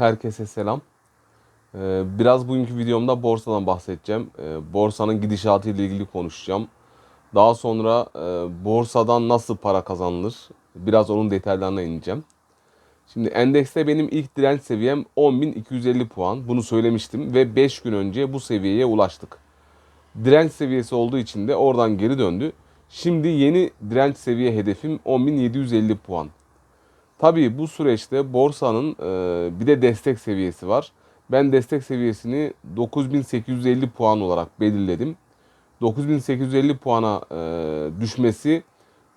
Herkese selam. Ee, Biraz bugünkü videomda borsadan bahsedeceğim. Ee, Borsanın gidişatı ile ilgili konuşacağım. Daha sonra e, borsadan nasıl para kazanılır? Biraz onun detaylarına ineceğim. Şimdi endekste benim ilk direnç seviyem 10.250 puan. Bunu söylemiştim ve 5 gün önce bu seviyeye ulaştık. Direnç seviyesi olduğu için de oradan geri döndü. Şimdi yeni direnç seviye hedefim 10.750 puan. Tabii bu süreçte borsanın e, bir de destek seviyesi var. Ben destek seviyesini 9850 puan olarak belirledim. 9850 puana e, düşmesi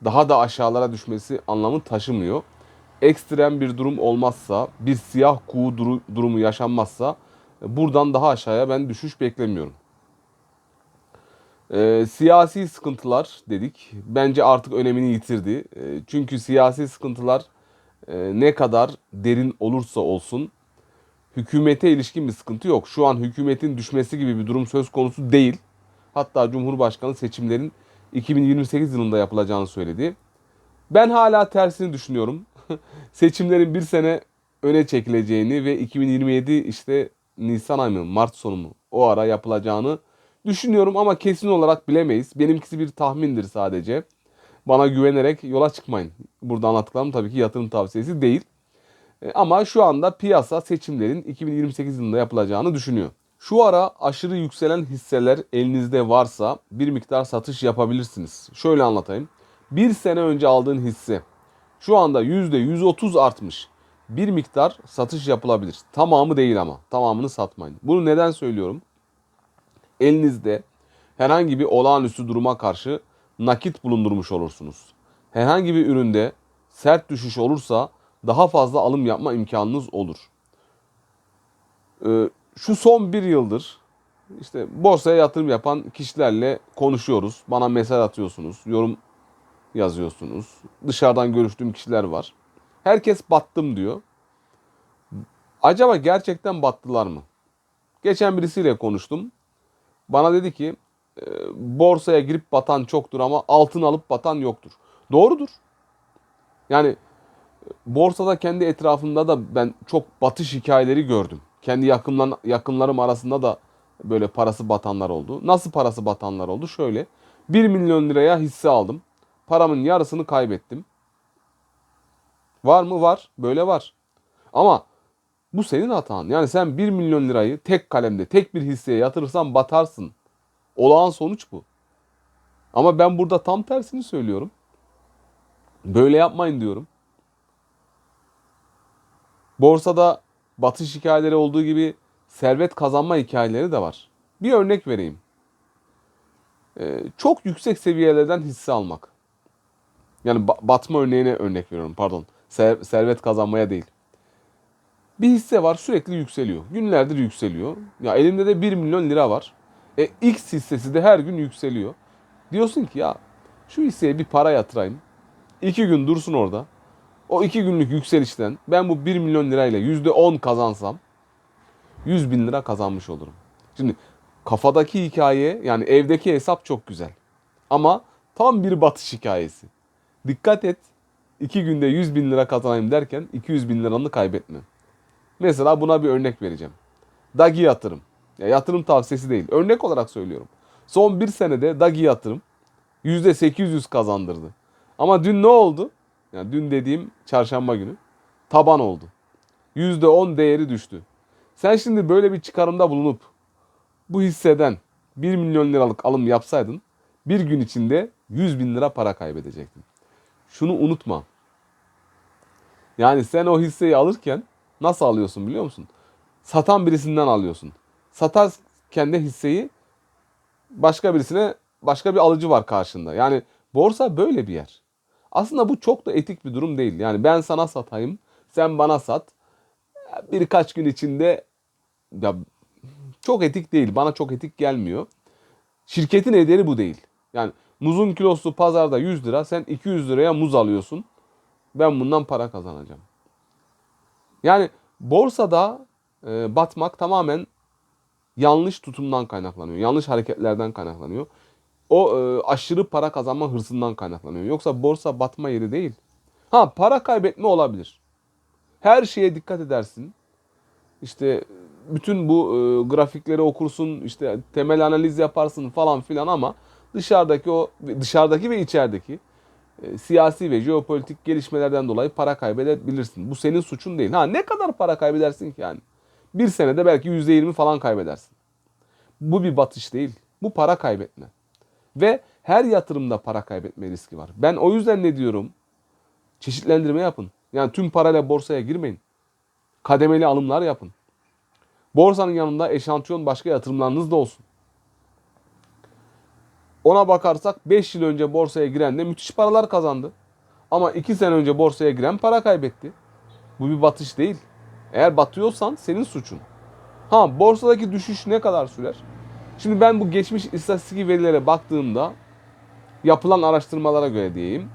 daha da aşağılara düşmesi anlamı taşımıyor. Ekstrem bir durum olmazsa, bir siyah kuğu duru- durumu yaşanmazsa e, buradan daha aşağıya ben düşüş beklemiyorum. Ee, siyasi sıkıntılar dedik. Bence artık önemini yitirdi. Ee, çünkü siyasi sıkıntılar e, ne kadar derin olursa olsun hükümete ilişkin bir sıkıntı yok. Şu an hükümetin düşmesi gibi bir durum söz konusu değil. Hatta Cumhurbaşkanı seçimlerin 2028 yılında yapılacağını söyledi. Ben hala tersini düşünüyorum. Seçimlerin bir sene öne çekileceğini ve 2027 işte Nisan ayı mı Mart sonu mu o ara yapılacağını düşünüyorum ama kesin olarak bilemeyiz. Benimkisi bir tahmindir sadece. Bana güvenerek yola çıkmayın. Burada anlattıklarım tabii ki yatırım tavsiyesi değil. E, Ama şu anda piyasa seçimlerin 2028 yılında yapılacağını düşünüyor. Şu ara aşırı yükselen hisseler elinizde varsa bir miktar satış yapabilirsiniz. Şöyle anlatayım. Bir sene önce aldığın hisse şu anda %130 artmış. Bir miktar satış yapılabilir. Tamamı değil ama. Tamamını satmayın. Bunu neden söylüyorum? Elinizde herhangi bir olağanüstü duruma karşı nakit bulundurmuş olursunuz. Herhangi bir üründe sert düşüş olursa daha fazla alım yapma imkanınız olur. Ee, şu son bir yıldır işte borsaya yatırım yapan kişilerle konuşuyoruz. Bana mesaj atıyorsunuz, yorum yazıyorsunuz. Dışarıdan görüştüğüm kişiler var. Herkes battım diyor. Acaba gerçekten battılar mı? Geçen birisiyle konuştum. Bana dedi ki e, borsaya girip batan çoktur ama altın alıp batan yoktur. Doğrudur. Yani e, borsada kendi etrafımda da ben çok batış hikayeleri gördüm. Kendi yakınlan, yakınlarım arasında da böyle parası batanlar oldu. Nasıl parası batanlar oldu? Şöyle 1 milyon liraya hisse aldım. Paramın yarısını kaybettim. Var mı? Var. Böyle var. Ama bu senin hatan. Yani sen 1 milyon lirayı tek kalemde, tek bir hisseye yatırırsan batarsın. Olağan sonuç bu. Ama ben burada tam tersini söylüyorum. Böyle yapmayın diyorum. Borsada batış hikayeleri olduğu gibi servet kazanma hikayeleri de var. Bir örnek vereyim. Ee, çok yüksek seviyelerden hisse almak. Yani ba- batma örneğine örnek veriyorum pardon. Ser- servet kazanmaya değil. Bir hisse var sürekli yükseliyor. Günlerdir yükseliyor. Ya elimde de 1 milyon lira var. E X hissesi de her gün yükseliyor. Diyorsun ki ya şu hisseye bir para yatırayım. 2 gün dursun orada. O 2 günlük yükselişten ben bu 1 milyon lirayla %10 kazansam 100 bin lira kazanmış olurum. Şimdi kafadaki hikaye yani evdeki hesap çok güzel. Ama tam bir batış hikayesi. Dikkat et. 2 günde 100 bin lira kazanayım derken 200 bin liranı kaybetme. Mesela buna bir örnek vereceğim. Dagi yatırım. Ya yatırım tavsiyesi değil. Örnek olarak söylüyorum. Son bir senede Dagi yatırım %800 kazandırdı. Ama dün ne oldu? Yani dün dediğim çarşamba günü taban oldu. %10 değeri düştü. Sen şimdi böyle bir çıkarımda bulunup bu hisseden 1 milyon liralık alım yapsaydın bir gün içinde 100 bin lira para kaybedecektin. Şunu unutma. Yani sen o hisseyi alırken nasıl alıyorsun biliyor musun? Satan birisinden alıyorsun. Satarken de hisseyi başka birisine başka bir alıcı var karşında. Yani borsa böyle bir yer. Aslında bu çok da etik bir durum değil. Yani ben sana satayım, sen bana sat. Birkaç gün içinde ya çok etik değil. Bana çok etik gelmiyor. Şirketin ederi bu değil. Yani muzun kilosu pazarda 100 lira. Sen 200 liraya muz alıyorsun. Ben bundan para kazanacağım. Yani borsada e, batmak tamamen yanlış tutumdan kaynaklanıyor. Yanlış hareketlerden kaynaklanıyor. O e, aşırı para kazanma hırsından kaynaklanıyor. Yoksa borsa batma yeri değil. Ha para kaybetme olabilir. Her şeye dikkat edersin. işte bütün bu e, grafikleri okursun, işte temel analiz yaparsın falan filan ama dışarıdaki o dışarıdaki ve içerideki e, siyasi ve jeopolitik gelişmelerden dolayı para kaybedebilirsin. Bu senin suçun değil. Ha ne kadar para kaybedersin ki yani? Bir senede belki %20 falan kaybedersin. Bu bir batış değil. Bu para kaybetme. Ve her yatırımda para kaybetme riski var. Ben o yüzden ne diyorum? Çeşitlendirme yapın. Yani tüm parayla borsaya girmeyin. Kademeli alımlar yapın. Borsanın yanında eşantiyon başka yatırımlarınız da olsun. Ona bakarsak 5 yıl önce borsaya giren de müthiş paralar kazandı. Ama 2 sene önce borsaya giren para kaybetti. Bu bir batış değil. Eğer batıyorsan senin suçun. Ha borsadaki düşüş ne kadar sürer? Şimdi ben bu geçmiş istatistik verilere baktığımda yapılan araştırmalara göre diyeyim.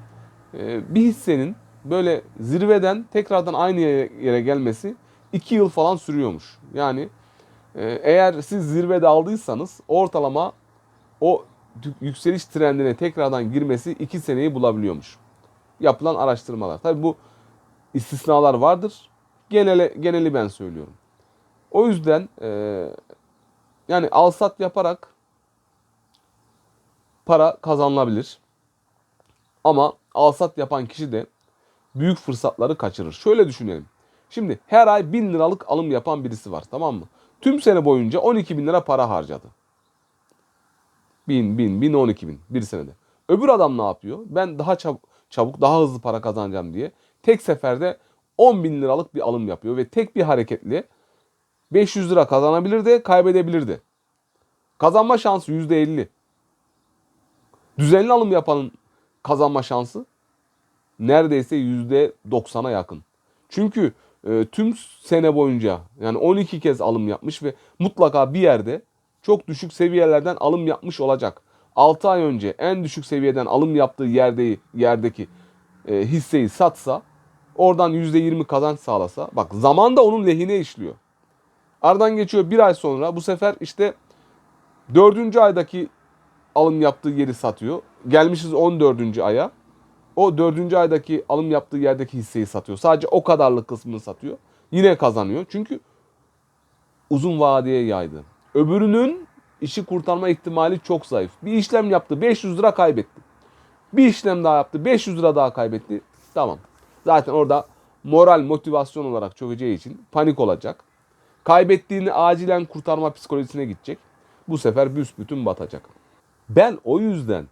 e, Bir hissenin böyle zirveden tekrardan aynı yere gelmesi 2 yıl falan sürüyormuş. Yani e, eğer siz zirvede aldıysanız ortalama o yükseliş trendine tekrardan girmesi 2 seneyi bulabiliyormuş. Yapılan araştırmalar. Tabii bu istisnalar vardır. Genele, geneli ben söylüyorum. O yüzden e, yani al sat yaparak para kazanılabilir. Ama al sat yapan kişi de büyük fırsatları kaçırır. Şöyle düşünelim. Şimdi her ay 1000 liralık alım yapan birisi var tamam mı? Tüm sene boyunca 12 bin lira para harcadı. 1000, 1000, 1000, 12 bin bir senede. Öbür adam ne yapıyor? Ben daha çabuk, çabuk daha hızlı para kazanacağım diye tek seferde 10 bin liralık bir alım yapıyor ve tek bir hareketle 500 lira kazanabilirdi, kaybedebilirdi. Kazanma şansı %50. Düzenli alım yapanın kazanma şansı neredeyse %90'a yakın. Çünkü e, tüm sene boyunca yani 12 kez alım yapmış ve mutlaka bir yerde çok düşük seviyelerden alım yapmış olacak. 6 ay önce en düşük seviyeden alım yaptığı yerde yerdeki e, hisseyi satsa oradan %20 kazanç sağlasa bak zaman da onun lehine işliyor. Aradan geçiyor bir ay sonra bu sefer işte dördüncü aydaki alım yaptığı yeri satıyor. Gelmişiz 14. aya. O dördüncü aydaki alım yaptığı yerdeki hisseyi satıyor. Sadece o kadarlık kısmını satıyor. Yine kazanıyor. Çünkü uzun vadeye yaydı. Öbürünün işi kurtarma ihtimali çok zayıf. Bir işlem yaptı 500 lira kaybetti. Bir işlem daha yaptı 500 lira daha kaybetti. Tamam. Zaten orada moral motivasyon olarak çökeceği için panik olacak. Kaybettiğini acilen kurtarma psikolojisine gidecek. Bu sefer büsbütün batacak. Ben o yüzden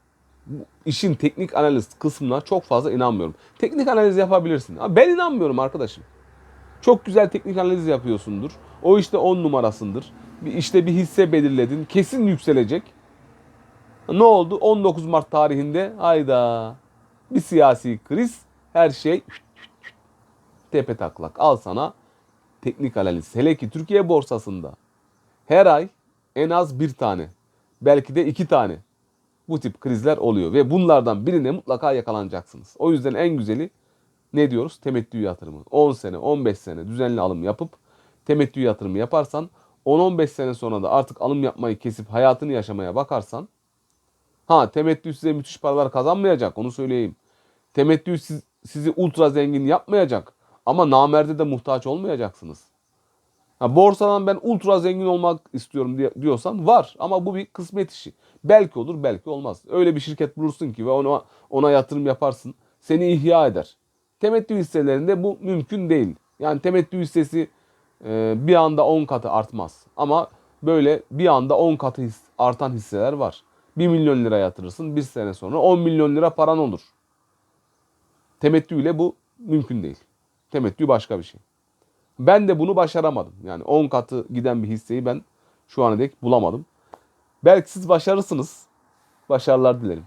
işin teknik analiz kısmına çok fazla inanmıyorum. Teknik analiz yapabilirsin. Ben inanmıyorum arkadaşım. Çok güzel teknik analiz yapıyorsundur. O işte 10 numarasındır. Bir işte bir hisse belirledin. Kesin yükselecek. Ne oldu? 19 Mart tarihinde hayda bir siyasi kriz her şey tepe taklak. Al sana teknik analiz. Hele ki Türkiye borsasında her ay en az bir tane belki de iki tane bu tip krizler oluyor ve bunlardan birine mutlaka yakalanacaksınız. O yüzden en güzeli ne diyoruz? Temettü yatırımı. 10 sene, 15 sene düzenli alım yapıp temettü yatırımı yaparsan 10-15 sene sonra da artık alım yapmayı kesip hayatını yaşamaya bakarsan ha temettü size müthiş paralar kazanmayacak onu söyleyeyim. Temettü siz, sizi ultra zengin yapmayacak ama namerde de muhtaç olmayacaksınız. Ha, borsadan ben ultra zengin olmak istiyorum diye, diyorsan var ama bu bir kısmet işi. Belki olur belki olmaz. Öyle bir şirket bulursun ki ve ona, ona yatırım yaparsın seni ihya eder. Temettü hisselerinde bu mümkün değil. Yani temettü hissesi e, bir anda 10 katı artmaz. Ama böyle bir anda 10 katı his, artan hisseler var. 1 milyon lira yatırırsın bir sene sonra 10 milyon lira paran olur. Temettü ile bu mümkün değil. Temettü başka bir şey. Ben de bunu başaramadım. Yani 10 katı giden bir hisseyi ben şu ana dek bulamadım. Belki siz başarırsınız. Başarılar dilerim.